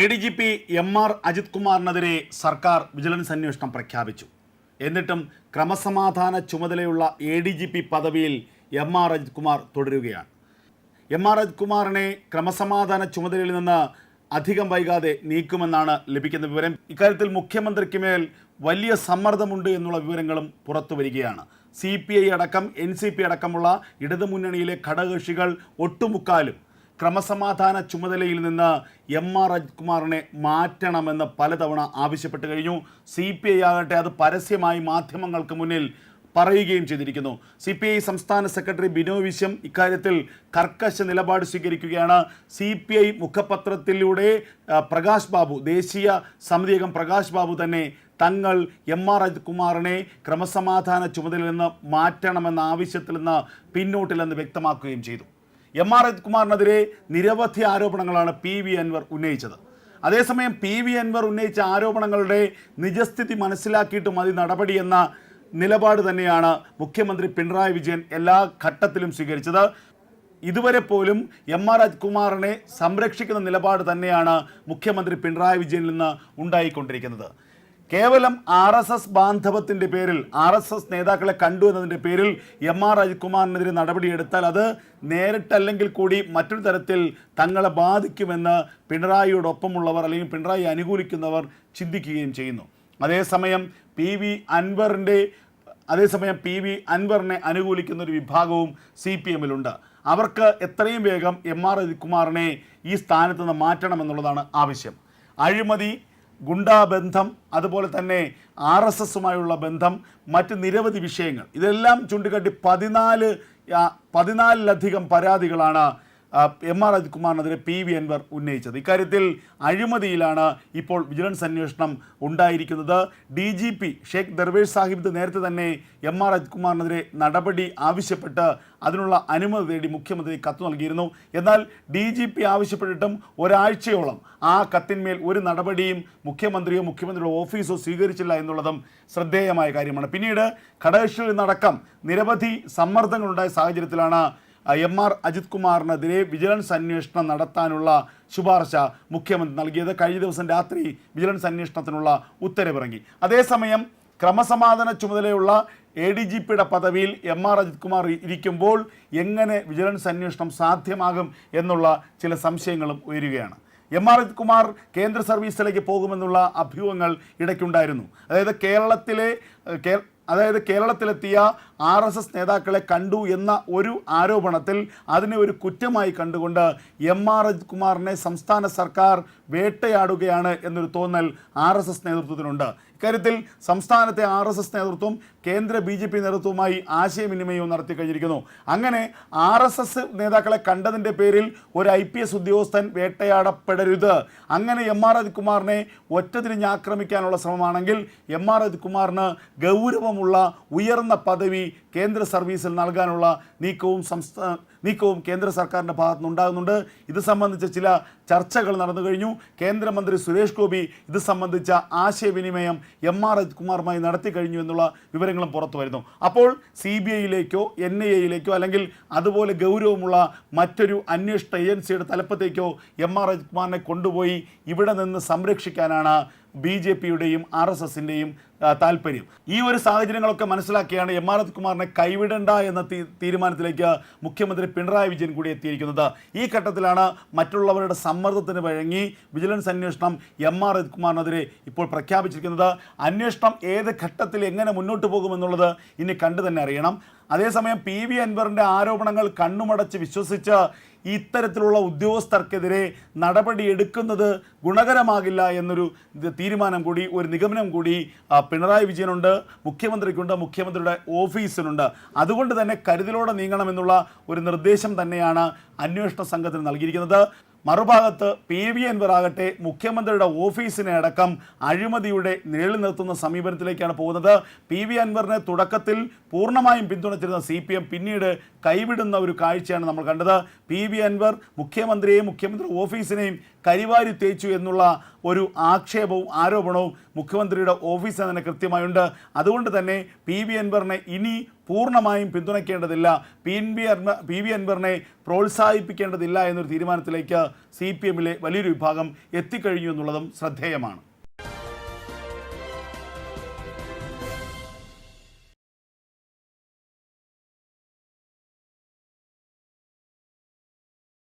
A D G P M R Ajith കുമാറിനെതിരെ സർക്കാർ vigilance അന്വേഷണം പ്രഖ്യാപിച്ചു. എന്നിട്ടും ക്രമസമാധാന ചുമതലയുള്ള എ ഡി ജി പി പദവിയിൽ എം ആർ അജിത് കുമാർ തുടരുകയാണ്. എം ആർ അജിത് കുമാറിനെ ക്രമസമാധാന ചുമതലയിൽ നിന്ന് അധികം വൈകാതെ നീക്കുമെന്നാണ് ലഭിക്കുന്ന വിവരം. ഇക്കാര്യത്തിൽ മുഖ്യമന്ത്രിക്ക് മേൽ വലിയ സമ്മർദ്ദമുണ്ട് എന്നുള്ള വിവരങ്ങളും പുറത്തു വരികയാണ്. സി പി ഐ അടക്കം എൻ സി പി അടക്കമുള്ള ഇടതുമുന്നണിയിലെ ഘടകകക്ഷികൾ ഒട്ടുമുക്കാലും ക്രമസമാധാന ചുമതലയിൽ നിന്ന് എം ആർ അജ്കുമാറിനെ മാറ്റണമെന്ന് പലതവണ ആവശ്യപ്പെട്ട് കഴിഞ്ഞു. സി പി ഐ ആകട്ടെ അത് പരസ്യമായി മാധ്യമങ്ങൾക്ക് മുന്നിൽ പറയുകയും ചെയ്തിരിക്കുന്നു. സി പി ഐ സംസ്ഥാന സെക്രട്ടറി ബിനോ വിശ്വം ഇക്കാര്യത്തിൽ കർക്കശ നിലപാട് സ്വീകരിക്കുകയാണ്. സി പി ഐ മുഖപത്രത്തിലൂടെ പ്രകാശ് ബാബു ദേശീയ സമിതി അംഗം പ്രകാശ് ബാബു തന്നെ തങ്ങൾ എം ആർ അജ്കുമാറിനെ ക്രമസമാധാന ചുമതലയിൽ നിന്ന് മാറ്റണമെന്ന ആവശ്യത്തിൽ നിന്ന് പിന്നോട്ടില്ലെന്ന് വ്യക്തമാക്കുകയും ചെയ്തു. എം ആർ അജിത്കുമാറിനെതിരെ നിരവധി ആരോപണങ്ങളാണ് പി വി അൻവർ ഉന്നയിച്ചത്. അതേസമയം പി വി അൻവർ ഉന്നയിച്ച ആരോപണങ്ങളുടെ നിജസ്ഥിതി മനസ്സിലാക്കിയിട്ട് മതി നടപടിയെന്ന നിലപാട് തന്നെയാണ് മുഖ്യമന്ത്രി പിണറായി വിജയൻ എല്ലാ ഘട്ടത്തിലും സ്വീകരിച്ചത്. ഇതുവരെ പോലും എം ആർ അജിത്കുമാറിനെ സംരക്ഷിക്കുന്ന നിലപാട് തന്നെയാണ് മുഖ്യമന്ത്രി പിണറായി വിജയനിൽ നിന്ന് ഉണ്ടായിക്കൊണ്ടിരിക്കുന്നത്. കേവലം ആർ എസ് എസ് ബാന്ധവത്തിന്റെ പേരിൽ ആർ എസ് എസ് നേതാക്കളെ കണ്ടു എന്നതിന്റെ പേരിൽ എം ആർ അജിത്കുമാറിനെതിരെ നടപടിയെടുത്താൽ അത് നേരിട്ടല്ലെങ്കിൽ കൂടി മറ്റൊരു തരത്തിൽ തങ്ങളെ ബാധിക്കുമെന്ന് പിണറായിയോടൊപ്പമുള്ളവർ അല്ലെങ്കിൽ പിണറായി അനുകൂലിക്കുന്നവർ ചിന്തിക്കുകയും ചെയ്യുന്നു. അതേസമയം പി വി അൻവറിന്റെ അതേസമയം പി വി അൻവറിനെ അനുകൂലിക്കുന്ന ഒരു വിഭാഗവും സി പി എമ്മിലുണ്ട്. അവർക്ക് എത്രയും വേഗം എം ആർ അജിത്കുമാറിനെ ഈ സ്ഥാനത്ത് നിന്ന് മാറ്റണമെന്നുള്ളതാണ് ആവശ്യം. അഴിമതി ഗുണ്ടാബന്ധം അതുപോലെ തന്നെ ആർ എസ് എസുമായുള്ള ബന്ധം മറ്റ് നിരവധി വിഷയങ്ങൾ. ഇതെല്ലാം ചൂണ്ടിക്കാട്ടി പതിനാല് പതിനാലിലധികം പരാതികളാണ് എം ആർ അജിത്കുമാറിനെതിരെ പി വി അൻവർ ഉന്നയിച്ചത്. ഇക്കാര്യത്തിൽ അഴിമതിയിലാണ് ഇപ്പോൾ വിജിലൻസ് അന്വേഷണം ഉണ്ടായിരിക്കുന്നത്. D G P Shaikh Darvesh Sahib നേരത്തെ തന്നെ എം ആർ അജിത്കുമാറിനെതിരെ നടപടി ആവശ്യപ്പെട്ട് അതിനുള്ള അനുമതി തേടി മുഖ്യമന്ത്രി കത്ത് നൽകിയിരുന്നു. എന്നാൽ ഡി ജി പി ആവശ്യപ്പെട്ടിട്ടും ഒരാഴ്ചയോളം ആ കത്തിന്മേൽ ഒരു നടപടിയും മുഖ്യമന്ത്രിയോ മുഖ്യമന്ത്രിയുടെ ഓഫീസോ സ്വീകരിച്ചില്ല എന്നുള്ളതും ശ്രദ്ധേയമായ കാര്യമാണ്. പിന്നീട് ഘടകകക്ഷികളിൽ നിന്നടക്കം നിരവധി സമ്മർദ്ദങ്ങളുണ്ടായ സാഹചര്യത്തിലാണ് എം ആർ അജിത് കുമാറിനെതിരെ വിജിലൻസ് അന്വേഷണം നടത്താനുള്ള ശുപാർശ മുഖ്യമന്ത്രി നൽകിയത് കഴിഞ്ഞ ദിവസം രാത്രി വിജിലൻസ് അന്വേഷണത്തിനുള്ള ഉത്തരവിറങ്ങി. അതേസമയം ക്രമസമാധാന ചുമതലയുള്ള എ ഡി ജി പിയുടെ പദവിയിൽ എം ആർ അജിത് കുമാർ ഇരിക്കുമ്പോൾ എങ്ങനെ വിജിലൻസ് അന്വേഷണം സാധ്യമാകും എന്നുള്ള ചില സംശയങ്ങളും ഉയരുകയാണ്. എം ആർ അജിത് കുമാർ കേന്ദ്ര സർവീസിലേക്ക് പോകുമെന്നുള്ള അഭ്യൂഹങ്ങൾ ഇടയ്ക്കുണ്ടായിരുന്നു. അതായത് കേരളത്തിലെ അതായത് കേരളത്തിലെത്തിയ ആർ എസ് എസ് നേതാക്കളെ കണ്ടു എന്ന ഒരു ആരോപണത്തിൽ അതിനെ ഒരു കുറ്റമായി കണ്ടുകൊണ്ട് എം ആർ കുമാറിനെ സംസ്ഥാന സർക്കാർ വേട്ടയാടുകയാണ് എന്നൊരു തോന്നൽ ആർ എസ് എസ് നേതൃത്വത്തിനുണ്ട്. ഇക്കാര്യത്തിൽ സംസ്ഥാനത്തെ ആർ എസ് എസ് നേതൃത്വം കേന്ദ്ര ബി ജെ പി നേതൃത്വവുമായി ആശയവിനിമയവും നടത്തി കഴിഞ്ഞിരിക്കുന്നു. അങ്ങനെ ആർ എസ് എസ് നേതാക്കളെ കണ്ടതിന്റെ പേരിൽ ഒരു ഐ പി എസ് ഉദ്യോഗസ്ഥൻ വേട്ടയാടപ്പെടരുത്. അങ്ങനെ എം ആർ അജിത്കുമാറിനെ ഒറ്റതിരിഞ്ഞ് ആക്രമിക്കാനുള്ള ശ്രമമാണെങ്കിൽ എം ആർ അജിത്കുമാറിന് ഗൗരവമുള്ള ഉയർന്ന പദവി കേന്ദ്ര സർവീസിൽ നൽകാനുള്ള നീക്കവും സംസ്ഥാന നീക്കവും കേന്ദ്ര സർക്കാരിന്റെ ഭാഗത്തുനിന്ന് ഉണ്ടാകുന്നുണ്ട് ഇത് സംബന്ധിച്ച ചില ചർച്ചകൾ നടന്നു കഴിഞ്ഞു. കേന്ദ്രമന്ത്രി സുരേഷ് ഗോപി ഇത് സംബന്ധിച്ച ആശയവിനിമയം എം ആർ അജിത്കുമാറുമായി നടത്തി കഴിഞ്ഞു എന്നുള്ള വിവരങ്ങളും പുറത്തു വരുന്നു. അപ്പോൾ സി ബി ഐയിലേക്കോ എൻ ഐ എയിലേക്കോ അല്ലെങ്കിൽ അതുപോലെ ഗൗരവമുള്ള മറ്റൊരു അന്വേഷണ ഏജൻസിയുടെ തലപ്പത്തേക്കോ എം ആർ അജിത്കുമാറിനെ കൊണ്ടുപോയി ഇവിടെ നിന്ന് സംരക്ഷിക്കാനാണ് ബി ജെ പിയുടെയും ആർ എസ് എസിന്റെയും താല്പര്യം. ഈ ഒരു സാഹചര്യങ്ങളൊക്കെ മനസ്സിലാക്കിയാണ് എം ആർ കുമാറിനെ കൈവിടണ്ട എന്ന തീരുമാനത്തിലേക്ക് മുഖ്യമന്ത്രി പിണറായി വിജയൻ കൂടി എത്തിയിരിക്കുന്നത്. ഈ ഘട്ടത്തിലാണ് മറ്റുള്ളവരുടെ സമ്മർദ്ദത്തിന് വഴങ്ങി വിജിലൻസ് അന്വേഷണം എം ആർ അജിത്കുമാറിനെതിരെ ഇപ്പോൾ പ്രഖ്യാപിച്ചിരിക്കുന്നത്. അന്വേഷണം ഏത് ഘട്ടത്തിൽ എങ്ങനെ മുന്നോട്ട് പോകുമെന്നുള്ളത് ഇനി കണ്ടു തന്നെ അറിയണം. അതേസമയം പി വി അൻവറിന്റെ ആരോപണങ്ങൾ കണ്ണുമടച്ച് വിശ്വസിച്ച് ഇത്തരത്തിലുള്ള ഉദ്യോഗസ്ഥർക്കെതിരെ നടപടിയെടുക്കുന്നത് ഗുണകരമാകില്ല എന്നൊരു തീരുമാനം കൂടി ഒരു നിഗമനം കൂടി പിണറായി വിജയനുണ്ട് മുഖ്യമന്ത്രിക്കുണ്ട് മുഖ്യമന്ത്രിയുടെ ഓഫീസിനുണ്ട്. അതുകൊണ്ട് തന്നെ കരുതലോടെ നീങ്ങണമെന്നുള്ള ഒരു നിർദ്ദേശം തന്നെയാണ് അന്വേഷണ സംഘത്തിന് നൽകിയിരിക്കുന്നത്. മറുഭാഗത്ത് പി വി അൻവർ ആകട്ടെ മുഖ്യമന്ത്രിയുടെ ഓഫീസിനെ അടക്കം അഴിമതിയുടെ നിഴലിൽ നിർത്തുന്ന സമീപനത്തിലേക്കാണ് പോകുന്നത്. പി വി അൻവറിനെ തുടക്കത്തിൽ പൂർണമായും പിന്തുണച്ചിരുന്ന സി പി എം പിന്നീട് കൈവിടുന്ന ഒരു കാഴ്ചയാണ് നമ്മൾ കണ്ടത്. പി വി അൻവർ മുഖ്യമന്ത്രിയെയും മുഖ്യമന്ത്രി ഓഫീസിനെയും കരിവാരി തേച്ചു എന്നുള്ള ഒരു ആക്ഷേപവും ആരോപണവും മുഖ്യമന്ത്രിയുടെ ഓഫീസിൽ തന്നെ കൃത്യമായുണ്ട്. അതുകൊണ്ട് തന്നെ പി വി അൻവറിനെ ഇനി പൂർണമായും പിന്തുണയ്ക്കേണ്ടതില്ല. P N B Anvar P V അൻവറിനെ പ്രോത്സാഹിപ്പിക്കേണ്ടതില്ല എന്നൊരു തീരുമാനത്തിലേക്ക് സി പി എമ്മിലെ വലിയൊരു വിഭാഗം എത്തിക്കഴിഞ്ഞു എന്നുള്ളതും ശ്രദ്ധേയമാണ്.